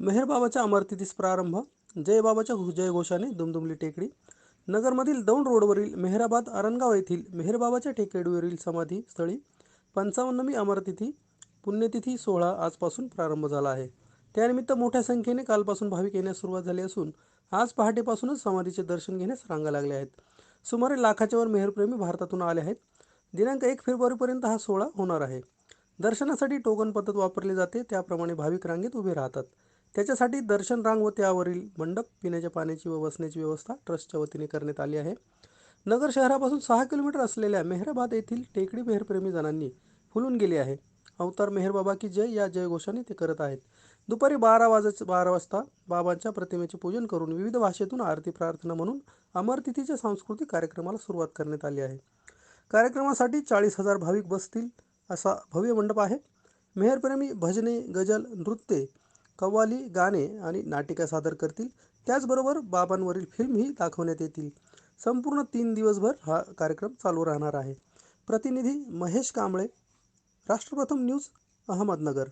मेहरबाबाच्या अमरतिथीस प्रारंभ जयबाबाच्या जयघोषाने दुमदुमली टेकडी. नगरमधील दौंड रोडवरील मेहराबाद आरणगाव येथील मेहरबाबाच्या टेकडीवरील समाधी स्थळी पंचावन्नवी अमरतिथी पुण्यतिथी सोहळा आजपासून प्रारंभ झाला आहे. त्यानिमित्त मोठ्या संख्येने कालपासून भाविक येण्यास सुरुवात झाली असून आज पहाटेपासूनच समाधीचे दर्शन घेण्यास रांगा लागल्या आहेत. सुमारे लाखाच्यावर मेहरप्रेमी भारतातून आले आहेत. दिनांक एक फेब्रुवारीपर्यंत हा सोहळा होणार आहे. दर्शनासाठी टोकन पद्धत वापरली जाते त्याप्रमाणे भाविक रांगेत उभे राहतात. त्याच्यासाठी दर्शन रांग व त्यावरील मंडप पिण्याच्या पाण्याची व बसण्याची व्यवस्था ट्रस्टच्या वतीने करण्यात आली आहे. नगर शहरापासून सहा किलोमीटर असलेल्या मेहराबाद येथील टेकडी मेहरप्रेमी जणांनी फुलून गेली आहे. अवतार मेहरबाबा की जय या जयघोषाने ते करत आहेत. दुपारी बारा वाज बारा वाजता बाबांच्या प्रतिमेचे पूजन करून विविध भाषेतून आरती प्रार्थना म्हणून अमरतिथीच्या सांस्कृतिक कार्यक्रमाला सुरुवात करण्यात आली आहे. कार्यक्रमासाठी चाळीस हजार भाविक बसतील असा भव्य मंडप आहे. मेहरप्रेमी भजने गजल नृत्ये कव्वाली गाणे आणि नाटिका सादर करतील. त्याचबरोबर बाबांवरील फिल्मही दाखवण्यात येतील. संपूर्ण तीन दिवसभर हा कार्यक्रम चालू राहणार आहे. प्रतिनिधी महेश कांबळे राष्ट्रप्रथम न्यूज अहमदनगर.